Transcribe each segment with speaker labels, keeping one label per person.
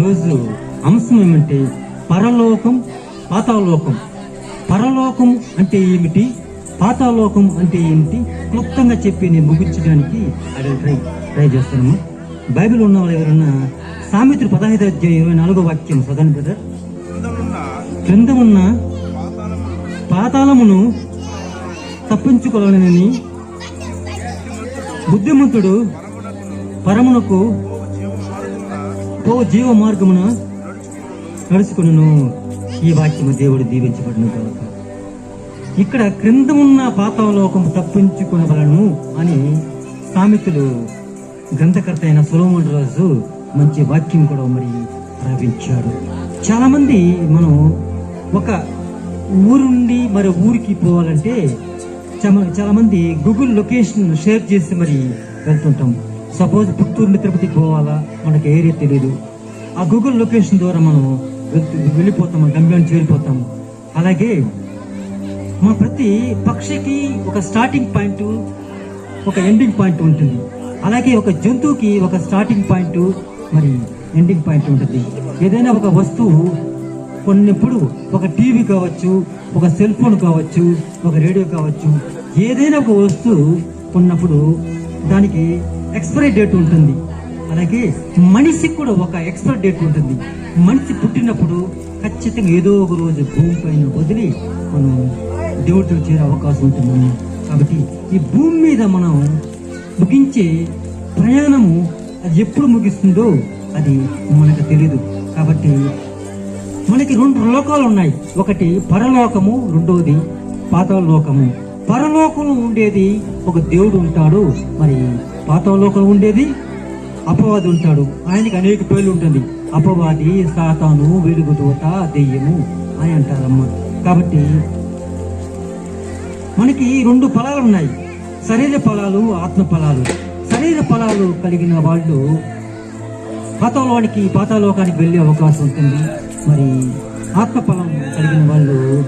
Speaker 1: ఈరోజు అంశం ఏమంటే పరలోకం పాతాలోకం పరలోకం అంటే ఏమిటి? పాతాలోకం అంటే ఏమిటి? క్లుప్తంగా చెప్పి నేను ముగించడానికి అది ట్రై ట్రై చేస్తాను బైబిల్ ఉన్న వాళ్ళు ఎవరన్నా సామెతలు పదహైదు అధ్యాయం ఇరవై నాలుగో వాక్యం సదన్ బ్రదర్. క్రింద ఉన్న
Speaker 2: పాతాళమును
Speaker 1: పాతాళమును తప్పించుకోవాలని బుద్ధిమంతుడు పరమునకు ఓ జీవ మార్గమున నడుచుకును ఈ వాక్యము దేవుడు దీవించబడిన కాక ఇక్కడ క్రింద ఉన్న పాతాలోకము తప్పించుకునవలను అని సామెతలు గ్రంథకర్త అయిన సులోమన్ రాజు మంచి వాక్యం కూడా మరి రావించాడు. చాలా మంది మనం ఒక ఊరుండి మరి ఊరికి పోవాలంటే చాలా చాలామంది గూగుల్ లొకేషన్ షేర్ చేసి మరి వెళ్తుంటాం. సపోజ్ పుత్తూరు నుండి పోవాలా? మనకి ఏరియా తెలియదు ఆ గూగుల్ లొకేషన్ ద్వారా మనం వెళ్ళిపోతాము వెళ్ళిపోతాం గమ్యాన్ని చేరిపోతాము. అలాగే మన ప్రతి పక్షికి ఒక స్టార్టింగ్ పాయింట్ ఒక ఎండింగ్ పాయింట్ ఉంటుంది. అలాగే ఒక జంతువుకి ఒక స్టార్టింగ్ పాయింట్ మరి ఎండింగ్ పాయింట్ ఉంటుంది. ఏదైనా ఒక వస్తువు కొన్నిప్పుడు ఒక టీవీ కావచ్చు ఒక సెల్ ఫోన్ కావచ్చు ఒక రేడియో కావచ్చు ఏదైనా ఒక వస్తువు కొన్నప్పుడు దానికి ఎక్స్పైరీ డేట్ ఉంటుంది. అలాగే మనిషికి కూడా ఒక ఎక్స్పైరీ డేట్ ఉంటుంది. మనిషి పుట్టినప్పుడు ఖచ్చితంగా ఏదో ఒక రోజు భూమి పైన వదిలి మనం దేవుడితో చేరే అవకాశం ఉంటుంది కాబట్టి ఈ భూమి మీద మనం ముగించే ప్రయాణము అది ఎప్పుడు ముగిస్తుందో అది మనకు తెలియదు కాబట్టి మనకి రెండు లోకాలు ఉన్నాయి. ఒకటి పరలోకము రెండవది పాతలోకము. పరలోకంలో ఉండేది ఒక దేవుడు ఉంటాడు. మరి పాతాళలోకంలో ఉండేది. అపవాది ఉంటాడు. ఆయనకి అనేక పేర్లు ఉంటుంది. అపవాది సాతాను వెలుగు దూత దెయ్యము అని అంటారమ్మ. కాబట్టి మనకి రెండు ఫలాలు ఉన్నాయి. శరీర ఫలాలు ఆత్మ ఫలాలు. శరీర ఫలాలు కలిగిన వాళ్ళు పాతలోనికి పాతలోకానికి వెళ్ళే అవకాశం ఉంటుంది. మరి ఆత్మ ఫలం కలిగిన వాళ్ళు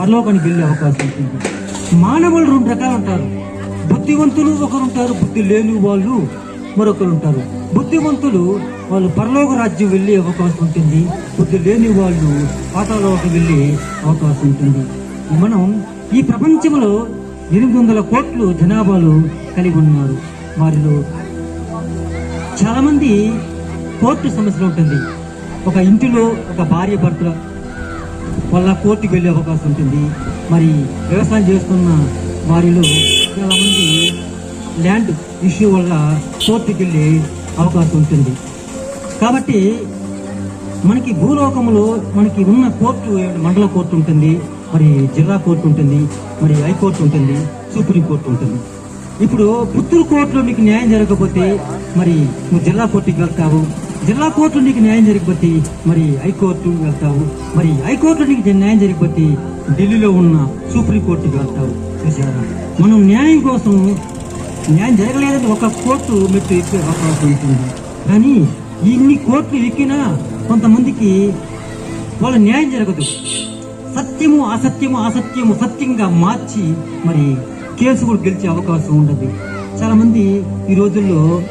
Speaker 1: పరలోకానికి వెళ్ళే అవకాశం ఉంటుంది. మానవులు రెండు రకాలు ఉంటారు. బుద్ధివంతులు ఒకరు ఉంటారు బుద్ధి లేని వాళ్ళు మరొకరు ఉంటారు బుద్ధివంతులు వాళ్ళు పరలోక రాజ్యం వెళ్ళే అవకాశం ఉంటుంది. బుద్ధి లేని వాళ్ళు పాతాలోకి వెళ్ళే అవకాశం ఉంటుంది. మనం ఈ ప్రపంచంలో ఎనిమిది వందల కోట్లు జనాభాలు కలిగి ఉన్నారు. వారిలో చాలామంది కోర్టు సమస్యలు ఉంటుంది. ఒక ఇంటిలో ఒక భార్య భర్తల వల్ల కోర్టుకు వెళ్ళే అవకాశం ఉంటుంది. మరి వ్యవసాయం చేస్తున్న వారిలో చాలా మంది ల్యాండ్ ఇష్యూ వల్ల కోర్టుకి వెళ్ళే అవకాశం ఉంటుంది. కాబట్టి మనకి భూలోకంలో మనకి ఉన్న కోర్టు మండల కోర్టు ఉంటుంది మరి జిల్లా కోర్టు ఉంటుంది మరి హైకోర్టు ఉంటుంది సుప్రీం కోర్టు ఉంటుంది. ఇప్పుడు పుత్తూరు కోర్టులో నీకు న్యాయం జరగకపోతే మరి నువ్వు జిల్లా కోర్టుకి వెళ్తావు జిల్లా కోర్టులో నీకు న్యాయం జరగకపోతే మరి హైకోర్టు వెళ్తావు మరి హైకోర్టులో నీకు న్యాయం జరగకపోతే ఢిల్లీలో ఉన్న సుప్రీం కోర్టుకి వెళ్తావు. మనం న్యాయం కోసం న్యాయం జరగలేదని ఒక కోర్టు మెట్టు ఎక్కే అవకాశం ఉంటుంది. కానీ ఇన్ని కోర్టులు ఎక్కినా కొంతమందికి వాళ్ళ న్యాయం జరగదు. సత్యము అసత్యము అసత్యము సత్యంగా మార్చి మరి కేసు కూడా గెలిచే అవకాశం ఉండదు. చాలామంది ఈ రోజుల్లో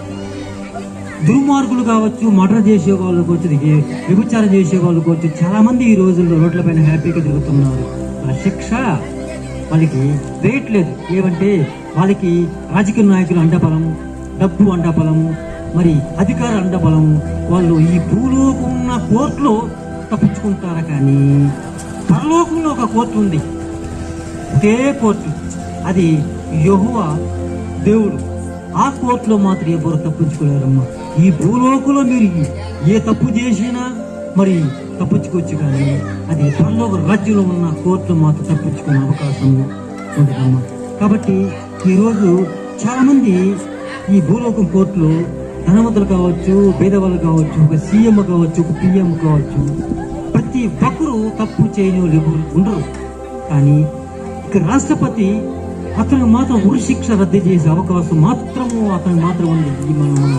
Speaker 1: దుర్మార్గులు కావచ్చు మర్డర్ చేసే వాళ్ళు కావచ్చు ది- వ్యభిచారం చేసే వాళ్ళు కావచ్చు చాలామంది ఈ రోజుల్లో రోడ్లపైన హ్యాపీగా తిరుగుతున్నారు. ఆ శిక్ష వాళ్ళకి వేయట్లేదు ఏమంటే వాళ్ళకి రాజకీయ నాయకులు అండబలం డబ్బు అండబలము మరి అధికార అండబలము వాళ్ళు ఈ భూలోకం ఉన్న కోర్టులో తప్పించుకుంటారా కానీ? పరలోకంలో ఒక కోర్టు ఉంది. ఒకే కోర్టు. అది యహువ దేవుడు. ఆ కోర్టులో మాత్రం ఎవరు తప్పించుకోలేరమ్మా. ఈ భూలోకంలో మీరు ఏ తప్పు చేసినా మరి తప్పించుకోవచ్చు కానీ అది పరలోక రాజ్యంలో ఉన్న కోర్టులో మాత్రం తప్పించుకునే అవకాశం ఉంటుందన్నమాట కాబట్టి ఈరోజు చాలామంది ఈ భూలోకం కోర్టులో ధనవంతులు కావచ్చు పేదవాళ్ళు కావచ్చు ఒక సీఎం కావచ్చు ఒక పిఎం కావచ్చు ప్రతి ఒక్కరూ తప్పు చేయని ఉండరు. కానీ ఇక రాష్ట్రపతి అతను మాత్రం ఉరి శిక్ష రద్దు చేసే అవకాశం మాత్రము అతను మాత్రం ఉంది మన మన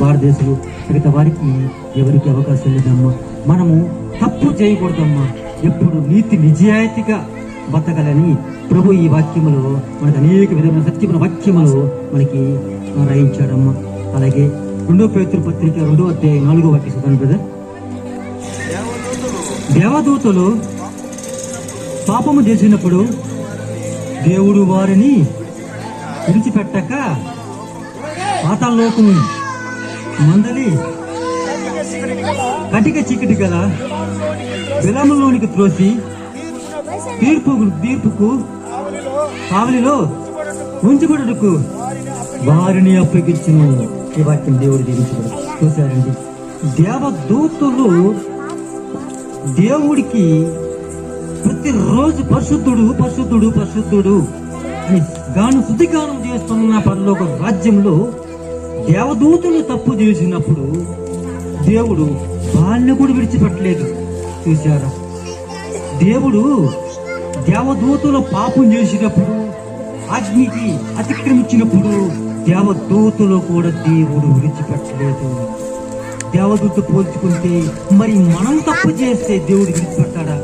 Speaker 1: భారతదేశంలో మిగతా వారికి ఎవరికి అవకాశం లేదమ్మా. మనము తప్పు చేయకూడదమ్మా. ఎప్పుడు నీతి నిజాయితీగా బతకాలని ప్రభు ఈ వాక్యములో మనకు అనేక విధమైన సత్యమైన వాక్యములు మనకి రాయించాడమ్మా. అలాగే రెండో పేతురు పత్రిక రెండో అధ్యాయం నాలుగో వాక్య చదవండి బ్రదర్
Speaker 2: దేవదూతలు
Speaker 1: దేవదూతలు పాపము చేసినప్పుడు దేవుడు వారిని విడిచిపెట్టక పాతాళలోకము మందలి కటిక చీకటి గల విలములోనికి త్రోసి తీర్పు తీర్పుకు కావలిలో ఉంచుకుడుకు వారిని అప్పగించిన. ఈ వాక్యం దేవుడు దీవించబడు. చూశారండి. దేవదూతులు దేవుడికి ప్రతిరోజు పరిశుద్ధుడు పరిశుద్ధుడు పరిశుద్ధుడు. అని గాను శుద్ధిగానం చేస్తున్న పరలోక రాజ్యంలో దేవదూతులు తప్పు చేసినప్పుడు దేవుడు వాళ్ళని కూడా విడిచిపెట్టలేదు. చూశారా? దేవుడు దేవదూతులు పాపం చేసినప్పుడు అగ్నికి అతిక్రమించినప్పుడు దేవదూతులు కూడా దేవుడు విడిచిపెట్టలేదు. దేవదూత పోల్చుకుంటే మరి మనం తప్పు చేస్తే దేవుడు విడిచిపెట్టాడా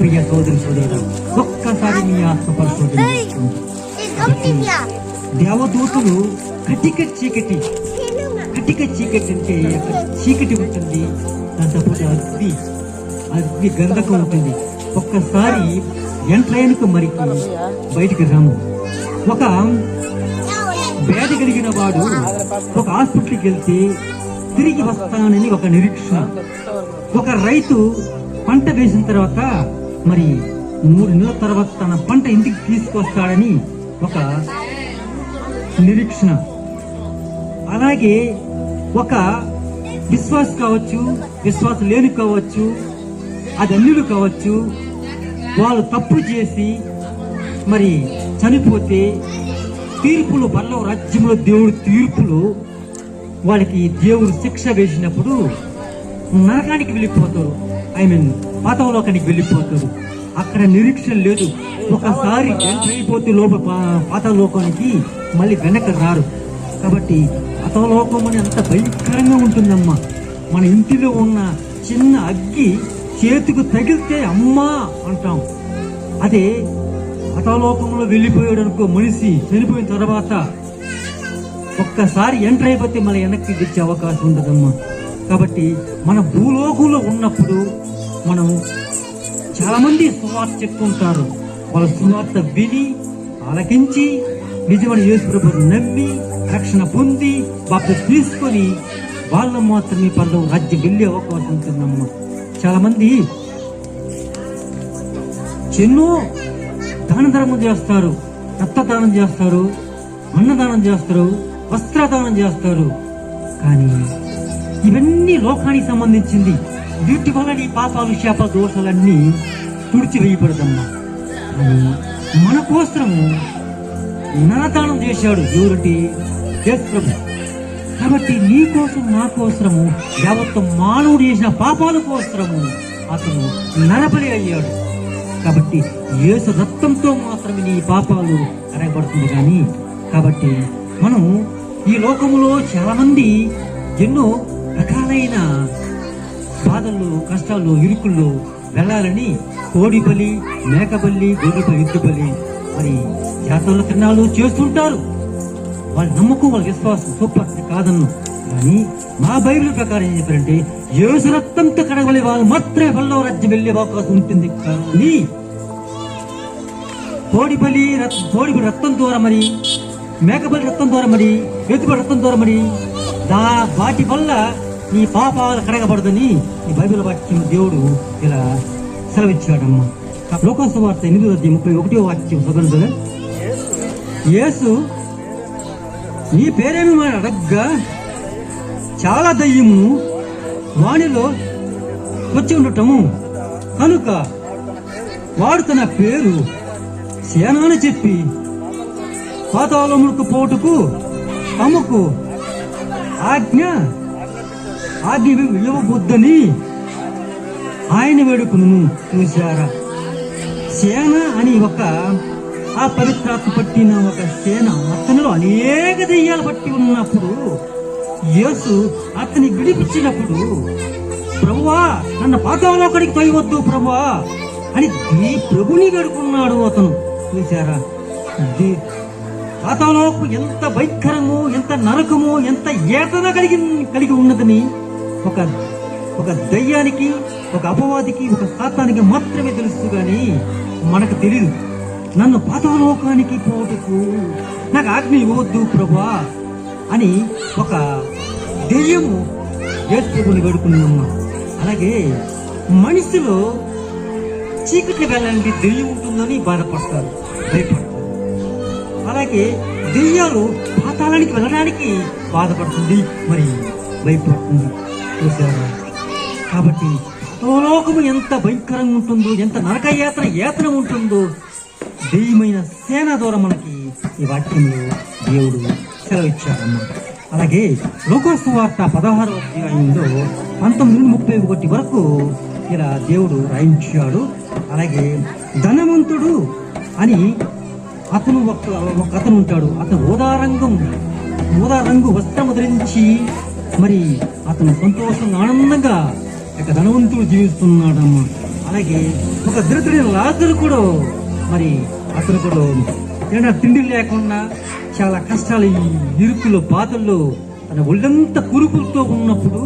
Speaker 1: ప్రియ సోదరి సోదరుడు ఒక్కసారి మీ ఆత్మ పరిశోధన. దేవదూతలు కటిక చీకటి కటిక చీకటి అంటే చీకటి ఉంటుంది. దాంతో పాటు అగ్ని అగ్ని గంధకం ఉంటుంది. ఒక్కసారి ఎంట్రైన్కు మరికి బయటికి రాము. ఒక వ్యాధి కలిగిన వాడు ఒక హాస్పిటల్కి వెళ్తే తిరిగి వస్తానని ఒక నిరీక్షణ. ఒక రైతు పంట వేసిన తర్వాత మరి మూడు నెలల తర్వాత తన పంట ఇంటికి తీసుకొస్తాడని ఒక నిరీక్షణ. అలాగే ఒక విశ్వాస కావచ్చు విశ్వాసం లేని కావచ్చు అది అన్యులు కావచ్చు వాళ్ళు తప్పు చేసి మరి చనిపోతే తీర్పులు బల్ల రాజ్యంలో దేవుడు తీర్పులు వాళ్ళకి దేవుడు శిక్ష వేసినప్పుడు నరకానికి వెళ్ళిపోతారు. ఐ మీన్ పాతంలోకానికి వెళ్ళిపోతారు అక్కడ నిరీక్షణ లేదు. ఒకసారి ఎంటర్ అయిపోతే లోపల పాతలోకానికి మళ్ళీ వెనక రారు. కాబట్టి పాతలోకం అని అంత భయంకరంగా ఉంటుందమ్మా. మన ఇంటిలో ఉన్న చిన్న అగ్గి చేతికి తగిలితే అమ్మా అంటాం. అదే పాతలోకంలో వెళ్ళిపోయాడు అనుకో మనిషి చనిపోయిన తర్వాత ఒక్కసారి ఎంటర్ అయిపోతే మళ్ళీ వెనక్కి తెచ్చే అవకాశం ఉండదమ్మా. కాబట్టి మన భూలోకంలో ఉన్నప్పుడు మనం చాలామంది సువార్త చెప్పుకుంటారు వాళ్ళ సువార్త విని ఆలకించి నిజమైన యేసు నమ్మి రక్షణ పొంది బాప్తి తీసుకొని వాళ్ళు మాత్రమే పనులు రాజ్యం వెళ్ళే అవకాశం ఉంటుందమ్మా. చాలామంది ఎన్నో దాన ధర్మం చేస్తారు. రక్తదానం చేస్తారు అన్నదానం చేస్తారు వస్త్రదానం చేస్తారు. కానీ ఇవన్నీ లోకానికి సంబంధించింది. వీటి వల్ల నీ పాపాలు శాప దోషాలన్నీ తుడిచివేయబడదమ్మా. మన కోసము నాదానం చేశాడు ఎవరంటే యేసు ప్రభు. కాబట్టి నీ కోసం నా కోసము యావత్తు మానవుడు చేసిన పాపాల కోసము అతను నరబలి అయ్యాడు. కాబట్టి యేసు రక్తంతో మాత్రమే నీ పాపాలు అరగబడుతుంది కానీ కాబట్టి మనం ఈ లోకములో చాలామంది ఎన్నో రకాలైన బాధల్లో కష్టాల్లో ఇరుకుల్లో వెళ్ళాలని కోడి బలి మేక బలి గొర్రె ఎద్దు బలి మరి జాతరల తిరణాలు చేస్తుంటారు. వాళ్ళ నమ్మకం వాళ్ళ విశ్వాసం సూపర్ కాదన్ను. కానీ మా బైబిల్ ప్రకారం ఏం చెప్పారంటే యేసు రక్తంతో కడగలే వాళ్ళు మాత్రమే వల్ల రాజ్యం వెళ్ళే అవకాశం ఉంటుంది. కానీ కోడి బలి కోడి బలి రక్తం ద్వారా మరి మేకబలి రక్తం ద్వారా మరి ఎత్తుబడి రక్తం ద్వారా మరి దా వాటి వల్ల నీ పాపాలు కడగబడదని ఈ బైబిల్ వాక్యం దేవుడు ఇలా సెలవిచ్చాడమ్మా. లోకోత్సవ వార్త ఎనిమిది వద్ద ముప్పై ఒకటో వాక్యం చదవండి. యేసు నీ పేరేమి అడగ్గా? చాలా దయ్యము వాణిలో వచ్చి ఉండటము. కనుక వాడు తన పేరు సేనాని చెప్పి పాతాళములకు పోటుకు తమకు ఆజ్ఞ ఆజ్ఞ ఇవ్వబుద్దని ఆయన వేడుకును చూశారా? సేన అని ఒక ఆ పవిత్రాత్మ పట్టిన ఒక సేన అతనిలో అనేక దెయ్యాలు పట్టి ఉన్నప్పుడు యేసు అతని విడిపించినప్పుడు ప్రభువా నన్ను పాతంలో పాతాళలోకడికి తొయ్యవద్దు ప్రభువా అని దే- ప్రభుని వేడుకున్నాడు అతను. చూశారా? పాతంలో ఎంత భయంకరము ఎంత నరకము ఎంత ఏతన కలిగి కలిగి ఉన్నదని ఒక ఒక దయ్యానికి ఒక అపవాదికి ఒక సాతానికి మాత్రమే తెలుసు కానీ మనకు తెలియదు నన్ను పాతాలోకానికి పోటుకు నాకు ఆజ్ఞ ఇవ్వద్దు ప్రభా అని ఒక దెయ్యము ఏసుకుని వేడుకున్నామ్మా అలాగే మనిషిలో చీకటి వెళ్ళాలంటే దెయ్యం ఉంటుందని బాధపడతారు భయపడతారు. అలాగే దెయ్యాలు పాతాళానికి వెళ్ళడానికి బాధపడుతుంది మరి భయపడుతుంది. చూసారా కాబట్టి లోకము ఎంత భయంకరంగా ఉంటుందో ఎంత నరక యాత్ర యాత్ర ఉంటుందో దెయ్యమైన సేన ద్వారా మనకి ఈ వాక్యంలో దేవుడు సెలవిచ్చారన్నమాట అలాగే లోకోసు వార్త పదహారవ అధ్యాయంలో పంతొమ్మిది ముప్పై ఒకటి వరకు ఇలా దేవుడు రాయించాడు. అలాగే ధనవంతుడు అని అతను ఒక ఒక అతను ఉంటాడు. అతను ఓదారంగం ఊదా రంగు వస్త్రము ధరించి మరి అతను సంతోషంగా ఆనందంగా ఇక ధనవంతుడు జీవిస్తున్నాడమ్మా. అలాగే ఒక దరిద్రుడైన లాజరు కూడా మరి అతను కూడా ఏదైనా తిండి లేకుండా చాలా కష్టాలు ఈ ఇరుకులో బాధల్లో తన ఒళ్ళంతా కురుపులతో ఉన్నప్పుడు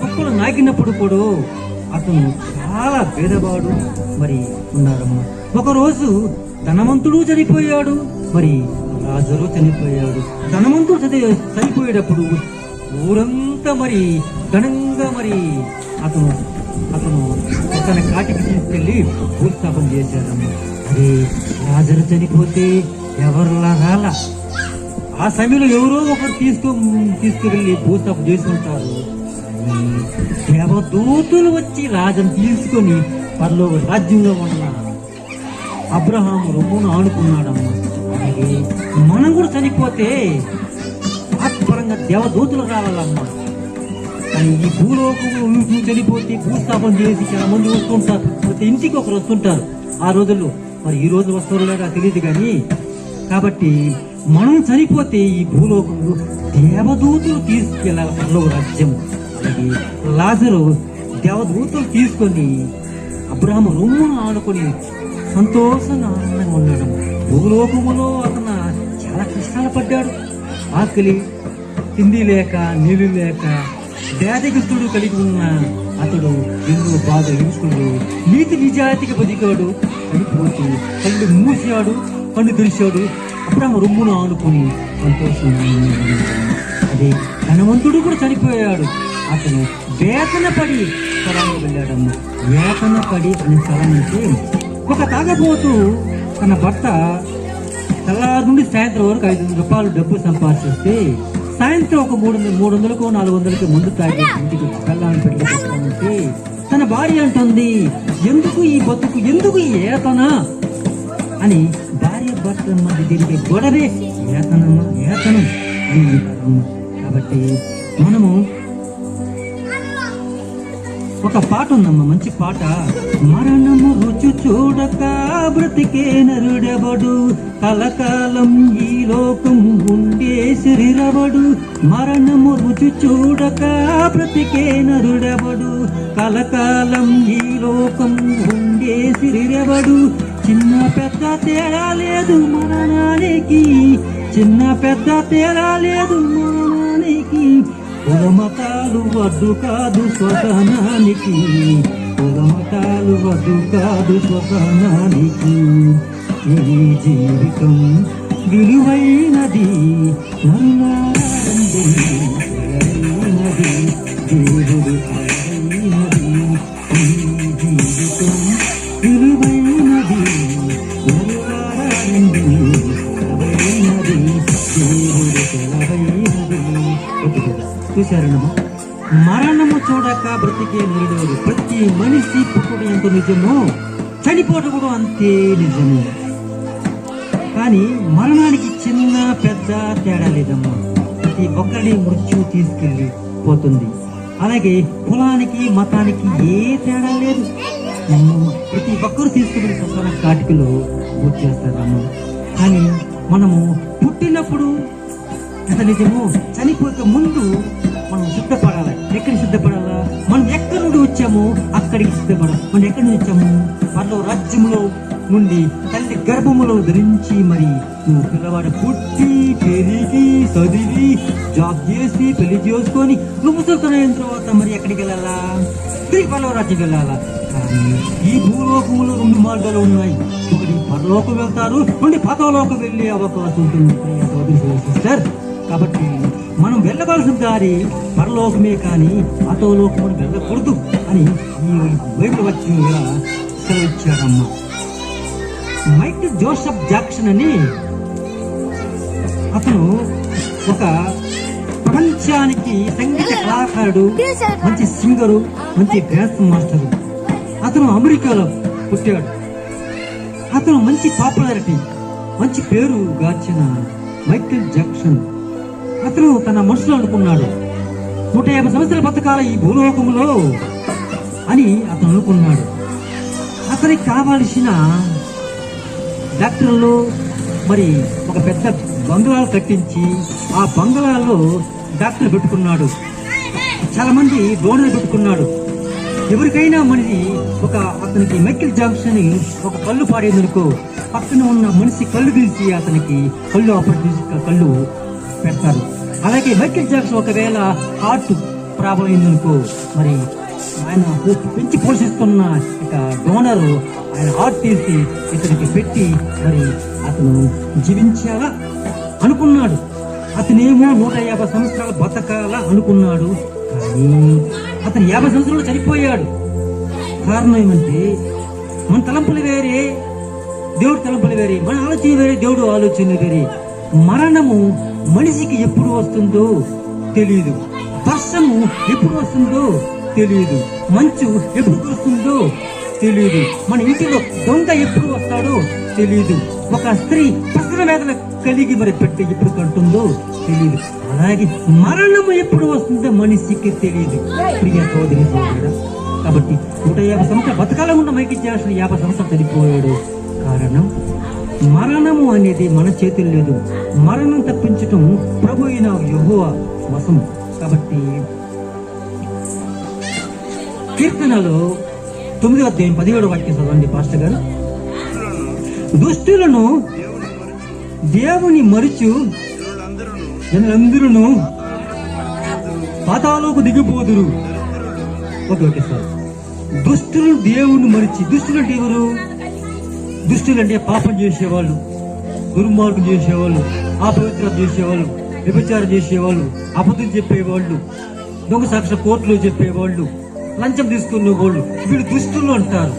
Speaker 1: కుక్కలు నాకినప్పుడు కూడా అతను చాలా పేదవాడు మరి ఉన్నారమ్మా. ఒకరోజు ధనవంతుడు చనిపోయాడు మరి రాజరు చనిపోయాడు. ధనవంతుడు చని- చనిపోయేటప్పుడు ఊరంతా మరి ఘనంగా మరి అతను అతను తన కాటికి తీసుకెళ్ళి భూస్థాపన చేశారమ్మా అది రాజరు చనిపోతే ఎవరు రాల? ఆ సమయంలో ఎవరో ఒకరు తీసుకో తీసుకువెళ్ళి భూస్థాపన చేసుకుంటారు కానీ దేవదూతులు వచ్చి రాజును తీసుకొని పర్లో రాజ్యంలో ఉన్న అబ్రహాం రొమ్మును ఆనుకున్నాడమ్మా. అలాగే మనం కూడా చనిపోతే ఆత్మపరంగా దేవదూతులు రావాలమ్మా కానీ ఈ భూలోకంలో నువ్వు చనిపోతే భూస్థాపన చేసి చాలా మంది వస్తుంటారు. ప్రతి ఇంటికి ఒకరు వస్తుంటారు. ఆ రోజుల్లో మరి ఈ రోజు వస్తారో లేదో తెలియదు కానీ కాబట్టి మనం చనిపోతే ఈ భూలోకంలో దేవదూతులు తీసుకెళ్ళాలి పరలోక రాజ్యం. అలాగే లాజరు దేవదూతలు తీసుకొని అబ్రాహ్మ రొమ్మును ఆనుకొని సంతోషంగా ఆనందంగా ఉన్నాడు. భూలోకములో అతను చాలా కష్టాలు పడ్డాడు. ఆకలి తిండి లేక నీళ్ళు లేక పేదగిస్తుడు కలిగి ఉన్న అతడు ఎన్నో బాధ ఇరుకులు నీతి నిజాయితీకి బతికాడు చనిపోతూ కళ్ళు మూసాడు కళ్ళు తెరిచాడు. అప్పుడు రొమ్మును ఆనుకుని సంతోషంగా అదే ధనవంతుడు కూడా చనిపోయాడు. అతను వేతన పడి స్థలానికి వెళ్ళాడమ్మ వేతన పడి అనే స్థలం అంటే ఒక తాగబోతూ తన భర్త తెల్లారి నుండి సాయంత్రం వరకు ఐదు వందల రూపాయలు డబ్బు సంపాదిస్తే సాయంత్రం ఒక మూడు మూడు వందలకు నాలుగు వందలకి ముందు తాగి ఇంటికి తెల్లారి పెట్టుకుంటే తన భార్య అంటుంది ఎందుకు ఈ బతుకు? ఎందుకు ఈ ఏతన? అని భార్య భర్త మధ్య జరిగే గొడవే ఏతనమ్మ ఏతనం అని కాబట్టి మనము ఒక పాట ఉందమ్మా మంచి పాట. మరణము రుచి చూడక బ్రతికే నరుడెవడు? కలకాలం ఈ లోకం ఉండే శరీరవడు మరణము రుచి చూడక బ్రతికే నరుడెవడు? కలకాలం ఈ లోకం ఉండే శరీరవడు చిన్న పెద్ద తేడా లేదు మరణానికి. చిన్న పెద్ద తేడా లేదు మరణానికి. కులమతాలు వద్దు కాదు శ్వసనానికి కులమతాలు వద్దు కాదు శ్వసనానికి ఈ జీవితం విలువైనది నరులారండి దేవుడు అలవైనది ఈ జీవితం విలువైనది చూశారన్నమా మరణము చూడక బ్రతికే నిరుడు ప్రతి మనిషి పుట్టుడు ఎంత నిజమో. చనిపోవడం కూడా అంతే నిజము. కానీ మరణానికి చిన్న పెద్ద తేడా లేదమ్మా. ప్రతి ఒక్కరిని మృత్యు తీసుకెళ్ళి పోతుంది. అలాగే కులానికి మతానికి ఏ తేడా లేదు. ప్రతి ఒక్కరు తీసుకుని సమాన కాటికలో పూర్తి చేస్తారమ్మా కానీ మనము పుట్టినప్పుడు ఎంత నిజమో చనిపోక ముందు మనం సిద్ధపడాలి? ఎక్కడికి సిద్ధపడాలా? మనం ఎక్కడి నుండి వచ్చామో? అక్కడికి సిద్ధపడాలి? మనం ఎక్కడి నుంచి వచ్చాము? మనలో రాజ్యములో నుండి తల్లి గర్భములో ధరించి మరి నువ్వు పిల్లవాడు పుట్టి పెరిగి చదివి జాబ్ చేసి పెళ్ళి చేసుకొని నువ్వు ముసలితనైన తర్వాత మరి ఎక్కడికి వెళ్ళాలా? తిరిగి పల్లవరాజ్యం వెళ్ళాలా? కానీ ఈ భూలోకములో రెండు మార్గాలు ఉన్నాయి. ఒకటి పరలోకం వెళ్తారు నుండి పతలోకం వెళ్ళే అవకాశం ఉంటుంది. సార్ సిస్టర్ కాబట్టి మనం వెళ్ళవలసిన దారి పరలోకమే కానీ పతోలోకం వెళ్ళకూడదు అని ఈ బయట వచ్చిన సెలవిచ్చారమ్మ. మైక్ జోసఫ్ జాక్సన్ అని అతను ఒక ప్రపంచానికి సంగీత కళాకారుడు మంచి సింగరు మంచి డ్యాన్స్ మాస్టరు. అతను అమెరికాలో పుట్టాడు. అతను మంచి పాపులారిటీ మంచి పేరు గార్చిన మైకిల్ జాక్సన్. అతను తన మనసులో అనుకున్నాడు. నూట యాభై సంవత్సరాల బతకాల ఈ భూలోకంలో అని అతను అనుకున్నాడు. అతనికి కావాల్సిన డాక్టర్లు మరి ఒక పెద్ద బంగ్లాలు కట్టించి ఆ బంగ్లాలో డాక్టర్ పెట్టుకున్నాడు. చాలా మంది డోనర్ పెట్టుకున్నాడు. ఎవరికైనా మనిషి ఒక అతనికి మైకిల్ జాక్సన్ ఒక కళ్ళు పాడేందనుకో పక్కన ఉన్న మనిషి కళ్ళు తీసి అతనికి కళ్ళు ఆపరేట్ కళ్ళు పెడతారు. అలాగే మైకిల్ జాక్సన్ ఒకవేళ హార్ట్ ప్రాబ్లం అయిందనుకో మరి ఆయన పెంచి పోషిస్తున్న ఇక డోనర్ ఆయన హార్ట్ తీసి ఇతనికి పెట్టి మరి అతను జీవించాలా అనుకున్నాడు. అతనేమో నూట యాభై సంవత్సరాలు బతకాలా అనుకున్నాడు కానీ అతను యాభై సంవత్సరాలు చనిపోయాడు. కారణం ఏమంటే మన తలంపులు వేరే దేవుడు తలంపులు వేరే మన ఆలోచన వేరే దేవుడు ఆలోచన వేరే. మరణము మనిషికి ఎప్పుడు వస్తుందో తెలియదు వర్షము ఎప్పుడు వస్తుందో తెలియదు మంచు ఎప్పుడు వస్తుందో తెలియదు మన ఇంటిలో దొంగ ఎప్పుడు వస్తాడో తెలియదు ఒక స్త్రీ ప్రసవ వేదన కలిగి మరి పెట్టి ఎప్పుడు కంటుందో తెలియదు అలాగే మరణము ఎప్పుడు వస్తుందో మనిషికి తెలియదు ప్రియ సోదరి కాబట్టి నూట యాభై సంవత్సరాలు బతకాల ఉన్న మైకి చేసిన యాభై సంవత్సరాలు చనిపోయాడు. కారణం? మరణము అనేది మన చేతులు లేదు. మరణం తప్పించటం ప్రభు అయిన యహోవ వశం. కాబట్టి కీర్తనలో తొమ్మిది అధ్యాయం పదిహేడు వాక్యం చదవండి పాస్టర్ గారు. దుష్టులను దేవుని మరుచు
Speaker 2: జనులందరూ
Speaker 1: జనులందరూ పాతాలోకి దిగిపోదురు. Okay okay sir. దుష్టులు దేవుని మరిచి దుష్టులు అంటే ఎవరు? దుష్టులు అంటే పాపం చేసేవాళ్ళు దుర్మార్గం చేసేవాళ్ళు అపవిత్రం చేసేవాళ్ళు వ్యభిచారం చేసేవాళ్ళు అబద్ధం చెప్పేవాళ్ళు దొంగ సాక్షి కోర్టులో చెప్పేవాళ్ళు లంచం తీసుకునే వాళ్ళు వీళ్ళు దుష్టులు అంటారు.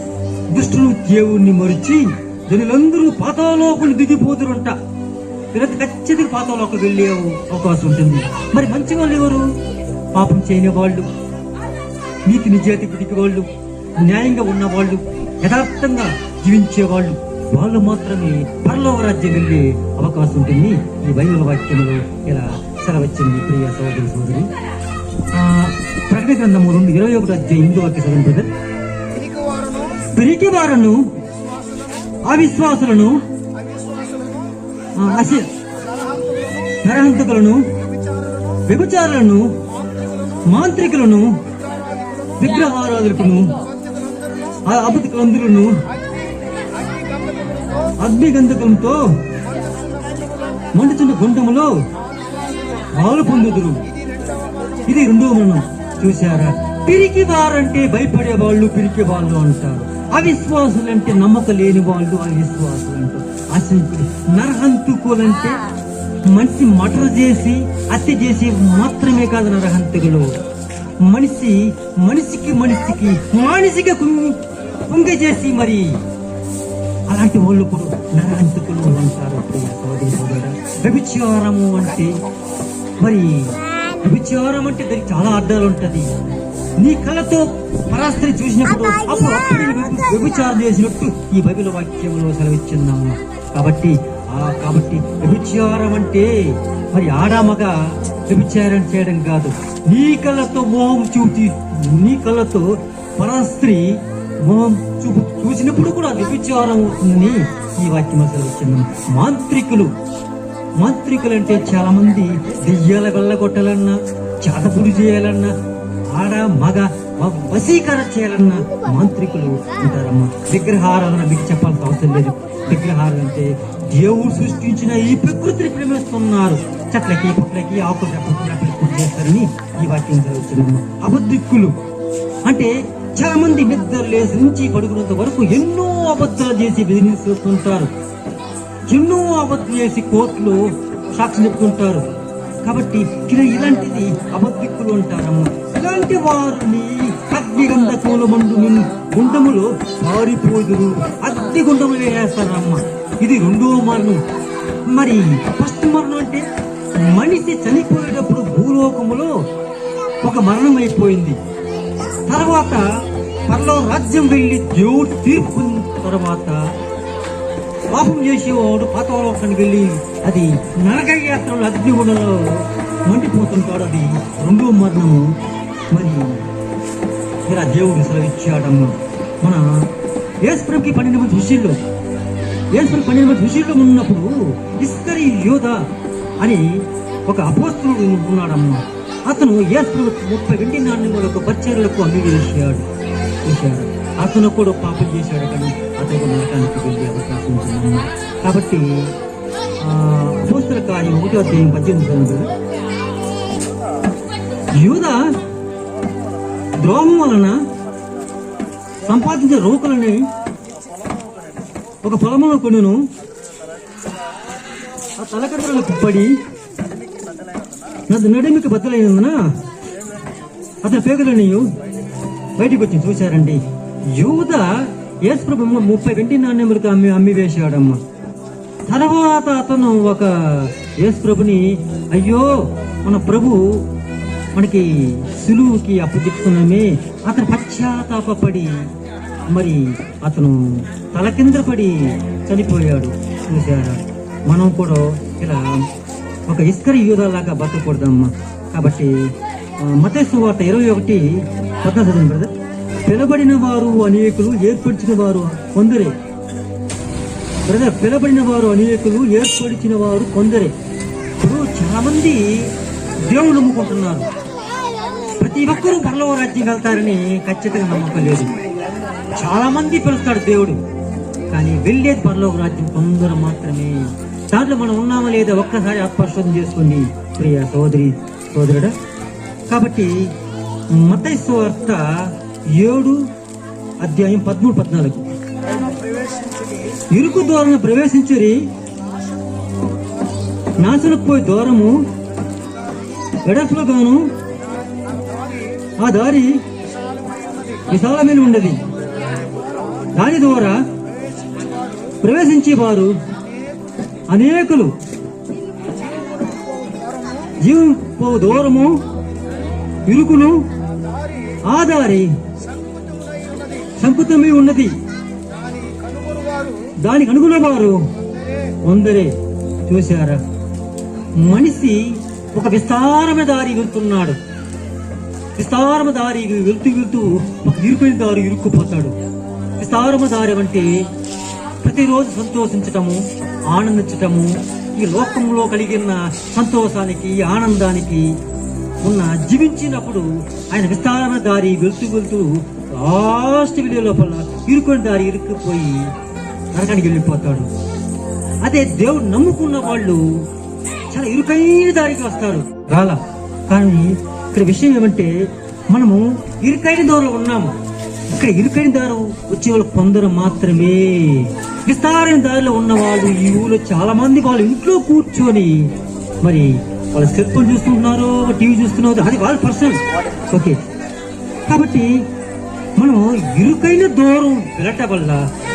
Speaker 1: దుష్టులు దేవుణ్ణి మరిచి జనులందరూ పాతాలోకులు దిగిపోదురంట వీళ్ళంతా ఖచ్చితంగా పాతాలోకి వెళ్ళే అవకాశం ఉంటుంది. మరి మంచి వాళ్ళు ఎవరు? పాపం చేయని వాళ్ళు నీతి నిజాతి పిడికి వాళ్ళు న్యాయంగా ఉన్నవాళ్ళు యథార్థంగా జీవించే వాళ్ళు వాళ్ళు మాత్రమే పరలోక రాజ్యం వెళ్ళే అవకాశం ఉంటుంది. ఈ బైబిల్ వాక్యంలో ఇలా సెలవచ్చింది. ప్రియ సోదరి సోదరి ప్రకటన గ్రంథము రెండు ఇరవై ఒకటి అధ్యాయం హిందూ వాక్య చదవండి బ్రదర్.
Speaker 3: వారును
Speaker 1: పిరికి వారను అవిశ్వాసులను అసి నరహంతకులను
Speaker 3: వ్యభిచారులను
Speaker 1: మాంత్రికులను విగ్రహారాధకులను
Speaker 3: సత్యతలందరూ
Speaker 1: అగ్నిగంధకంతో మండుతున్న గుండములో పాలు పొందుదురు. ఇది రెండో మరణం. చూశారా? పిరికి వారంటే భయపడే వాళ్ళు పిరికి వాళ్ళు అంటారు. అవిశ్వాసులు అంటే నమ్మక లేని వాళ్ళు అవిశ్వాసులు అంటారు అసలు నరహంతుకులంటే మనిషి మటర్ చేసి హత్య చేసి మాత్రమే కాదు నరహంతకులు. మనిషి మనిషికి మనిషికి మానసిక కుంగ చేసి మరి అలాంటి వాళ్ళు కూడా నరహంతకులు అంటారు సోదరి సోదరుడా. వ్యభిచారము అంటే మరి వ్యభిచారం అంటే దానికి చాలా అర్థాలు ఉంటది నీ కళ్ళతో పరాస్త్రి చూసినప్పుడు అప్పుడు వ్యభిచారం చేసినట్టు ఈ బైబిల్ వాక్యంలో సెలవిచ్చున్నాము కాబట్టి ఆ కాబట్టి వ్యభిచారం అంటే మరి ఆడామగా వ్యభిచారం చేయడం కాదు నీ కళ్ళతో మోహం చూచి నీ కళ్ళతో పరాస్త్రి మోహం చూపు చూసినప్పుడు కూడా వ్యభిచారం అవుతుందని ఈ వాక్యం సెలవిచ్చున్నాం మాంత్రికులు మాంత్రికులు. అంటే చాలా మంది దెయ్యాల వెళ్ళగొట్టాలన్నా చేతపుడు చేయాలన్నా ఆడ మగ వ- వశీకరణ చేయాలన్నా మాంత్రికులు ఉంటారమ్మా. విగ్రహారాధన మీకు చెప్పాల్సిన అవసరం లేదు. విగ్రహారాధన అంటే దేవుడు సృష్టించిన ఈ ప్రకృతిని ప్రేమిస్తున్నారు. చెట్లకి పుట్లకి ఆకులు చెట్లకి చేస్తారని ఈ వాక్యం చదువుతున్నాము అబద్ధిక్కులు అంటే చాలా మంది నిద్ర లేచి నుంచి పడుకున్నంత వరకు ఎన్నో అబద్ధాలు చేసి బిజినెస్ చేస్తుంటారు ఎన్నో అబద్ధాలు చేసి కోర్టులో సాక్షి చెప్పుకుంటారు. కాబట్టి ఇలాంటిది అబద్ధిక్కులు అంటారమ్మా. ఇలాంటి వారిని అగ్నిగంధకముల మండు గుండములో పారిపోదురు అగ్ని గుండములు వేస్తారమ్మా. ఇది రెండో మరణం. మరి ఫస్ట్ మరణం అంటే మనిషి చనిపోయేటప్పుడు భూలోకములో ఒక మరణం అయిపోయింది తర్వాత పరలో రాజ్యం వెళ్ళి దేవుడు తీర్పు తర్వాత పాపం చేసేవాడు పాతలోకానికి వెళ్ళి అది నరక యాత్రలు అగ్నిగుణలో మండిపోతుంటాడు. అది రెండో మరణము మరి ఇలా దేవుడు సెలవిచ్చాడమ్మ. మన ఏశ్వరంకి పన్నెండు మంది శిష్యులు. ఏశ్వరం పన్నెండు మంది శిష్యులు ఉన్నప్పుడు ఇస్తరి యోధ అని ఒక అపోస్తుడు ఉన్నాడమ్మా. అతను యేసుప్రభు ముప్పై వెండి నాణ్యములకు పరిచర్లకు అంగీకరించాడు. వేసాడు చేశాడు. అతను కూడా పాపం చేశాడు కానీ అతను నరకానికి వెళ్ళే అవకాశం ఉంటుందమ్మా కాబట్టి అపోస్తుల కార్యం ఒకటో అధ్యాయం పద్దెనిమిది యూద ద్రోహం వలన సంపాదించిన రోకులని ఒక పొలంలో కొనును ఆ తలకట్టలకు పడి నది నడిమికి బద్దలైనందున అతని పేగులని బయటికి వచ్చి చూశారండి. యూద యేసుప్రభు ముప్పై వెండి నాణ్యములకు అమ్మి అమ్మి వేశాడమ్మ తర్వాత అతను ఒక యేసుప్రభుని అయ్యో మన ప్రభు మనకి సులువుకి అప్పచెప్తున్నామే అతను పశ్చాత్తాపడి మరి అతను తల కింద పడి చనిపోయాడు. చూసారా మనం కూడా ఇలా ఒక ఇస్కరి యూదాలాగా బతకూడదమ్మా. కాబట్టి మతేసు వార్త ఇరవై ఒకటి పద్నాలుగు బ్రదర్ పిలబడిన వారు అనేకులు ఏర్పరిచిన వారు కొందరే. బ్రదర్ పిలబడిన వారు అనేకులు ఏర్పరిచిన వారు కొందరే. ఇప్పుడు చాలా మంది దేవుడు నమ్ముకుంటున్నారు. ప్రతి ఒక్కరూ పర్లవ రాజ్యం వెళ్తారని ఖచ్చితంగా నమ్మకం లేదు. చాలా మంది పిలుస్తాడు దేవుడు కానీ వెళ్ళేది పర్లోక రాజ్యం కొందరు మాత్రమే. దాంట్లో మనం ఉన్నామా లేదా ఒక్కసారి ఆత్మశోధన చేసుకోండి ప్రియ సోదరి సోదరుడా? కాబట్టి మతై వార్త ఏడు అధ్యాయం పదమూడు పద్నాలుగు. ఇరుకు ద్వారం ప్రవేశించరి నాశనకు పోయి ద్వారము వెడఫ్లో గాను ఆ దారి విశాలమైన ఉండదు. దాని ద్వారా ప్రవేశించే వారు అనేకులు. జీవం పో దూరము ఇరుకును ఆదారి దారి సంకుతమై ఉన్నది. దానికి అనుగుణ వారు కొందరే. చూశారా? మనిషి ఒక విస్తారమ దారి వెళ్తున్నాడు. విస్తారమ దారి వెళ్తూ వెళ్తూ ఒక ఇరుకైన దారి ఇరుక్కుపోతాడు. విస్తారమ దారి అంటే ప్రతిరోజు సంతోషించటము ఆనందించటము ఈ లోకంలో కలిగిన సంతోషానికి ఆనందానికి ఉన్న జీవించినప్పుడు ఆయన విస్తారణ దారి వెళ్తూ వెళ్తూ లాస్ట్ వీడియో లోపల ఇరుకొని దారి ఇరుక్కుపోయి నరకానికి వెళ్ళిపోతాడు. అదే దేవుడు నమ్ముకున్న వాళ్ళు చాలా ఇరుకైన దారికి వస్తారు. రాలా. కానీ ఇక్కడ విషయం ఏమంటే మనము ఇరుకైన దారిలో ఉన్నాము. ఇక్కడ ఇరుకైన దారు వచ్చే వాళ్ళు కొందరు మాత్రమే. విస్తారైన దారిలో ఉన్న వాళ్ళు ఈ ఊళ్ళో చాలా మంది వాళ్ళు ఇంట్లో కూర్చొని మరి వాళ్ళు సెల్ ఫోన్ చూస్తుంటున్నారు టీవీ చూస్తున్నారు అది వాళ్ళ పర్సనల్. ఓకే. కాబట్టి మనం ఇరుకైన దూరం వెళ్ళటం వల్ల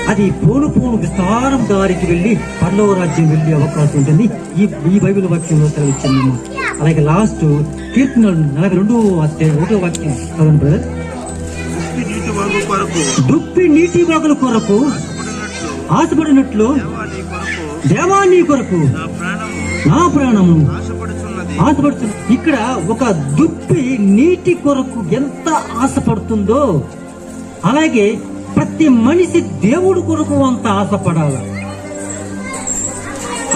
Speaker 1: అది పోను పోను విస్తారం దారికి వెళ్ళి పర్లవ రాజ్యం వెళ్ళే అవకాశం ఉంటుంది. ఈ ఈ బైబిల్ వాక్యంలో సెలవిచ్చిందమ్మా అలాగే లాస్ట్ కీర్తనలు నలభై రెండు ఒకటో వాక్యం. చదవండి బ్రదర్. దుప్పి నీటి బాగుల కొరకు
Speaker 2: ఆశపడినట్లు
Speaker 1: ఆశపడినట్లు
Speaker 2: దేవా నీ కొరకు
Speaker 1: నా
Speaker 2: ప్రాణము
Speaker 1: ఆశపడుతుంది ఇక్కడ ఒక దుప్పి నీటి కొరకు ఎంత ఆశపడుతుందో అలాగే ప్రతి మనిషి దేవుడు కొరకు అంత ఆశపడాల.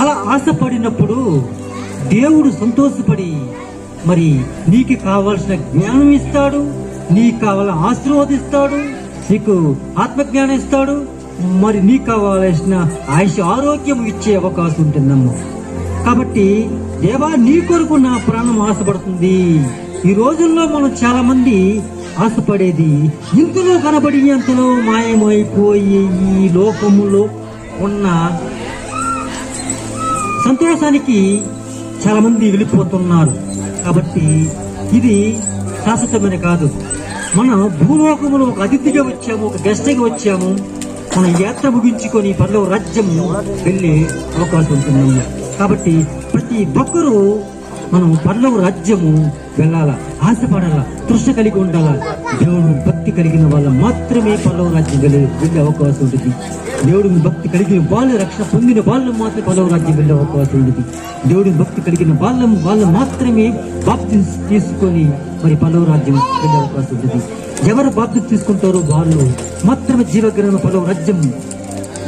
Speaker 1: అలా ఆశపడినప్పుడు దేవుడు సంతోషపడి మరి నీకు కావలసిన జ్ఞానం ఇస్తాడు నీకు కావాల ఆశీర్వదిస్తాడు నీకు ఆత్మజ్ఞానం ఇస్తాడు మరి నీకు కావాల్సిన ఆయుష ఆరోగ్యం ఇచ్చే అవకాశం ఉంటుందమ్మా. కాబట్టి దేవా నీ కొరకు నా ప్రాణం ఆశపడుతుంది. ఈ రోజుల్లో మనం చాలా మంది ఆశపడేది ఇంతలో కనబడి అంతలో మాయమైపోయి ఈ లోకములో ఉన్న సంతోషానికి చాలా మంది వెళ్ళిపోతున్నారు. కాబట్టి ఇది శాశ్వతమైన కాదు. మనం భూలోకములో ఒక అతిథిగా వచ్చాము ఒక గెస్ట్గా వచ్చాము. మన యాత్ర ముగించుకొని పర్లో రాజ్యం వెళ్ళే అవకాశం ఉంటుంది కాబట్టి ప్రతి ఒక్కరూ మనం పర్లవ రాజ్యము వెళ్ళాలా ఆశపడాలా తృష్ణ కలిగి ఉండాల? దేవుడు భక్తి కలిగిన వాళ్ళ మాత్రమే పర్లవ రాజ్యం వెళ్ళే వెళ్ళే అవకాశం ఉంటుంది. దేవుడిని భక్తి కలిగిన వాళ్ళు రక్షణ పొందిన వాళ్ళు మాత్రమే పర్లవ రాజ్యం వెళ్ళే అవకాశం ఉంటుంది. దేవుడిని భక్తి కలిగిన వాళ్ళం వాళ్ళు మాత్రమే బాప్తి తీసుకొని మరి పర్లవ రాజ్యం వెళ్ళే అవకాశం ఉంటుంది. ఎవరు బాధ్యత తీసుకుంటారో వాళ్ళు మాత్రమే జీవగ్రహణ పదవ రాజ్యం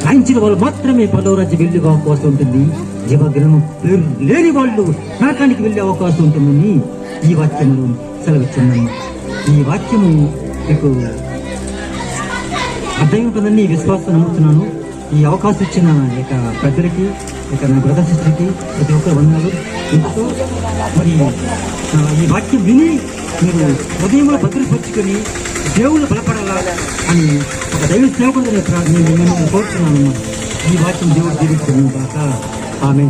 Speaker 1: రాయించిన వాళ్ళు మాత్రమే పదవ రాజ్యం వెళ్ళే అవకాశం ఉంటుంది. జీవగ్రహం పేరు లేని వాళ్ళు నరకానికి వెళ్ళే అవకాశం ఉంటుందని ఈ వాక్యంలో సెలవిస్తున్నాను ఈ వాక్యము మీకు అర్థమవుతుందని విశ్వాసం నమ్ముతున్నాను. ఈ అవకాశం ఇచ్చిన ఇక పెద్దలకి ఇక్కడ నా బ్రదర్ సిస్టర్కి ప్రతి ఒక్కరు ఉన్నారు ఇందుతో మరి ఈ వాక్యం విని మీరు ఉదయంలో భద్రపరుచుకొని దేవుళ్ళు బలపడాలా అని ఒక దైవ సేవకుడు నేను మిమ్మల్ని కోరుతున్నాను ఈ వాక్యం దేవుడు జీవిస్తున్నాను కాక ఆమె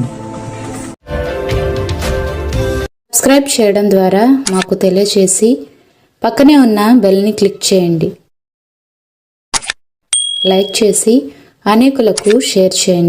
Speaker 4: సబ్స్క్రైబ్ చేయడం ద్వారా మాకు తెలియచేసి పక్కనే ఉన్న బెల్ని క్లిక్ చేయండి. లైక్ చేసి అనేకులకు షేర్ చేయండి.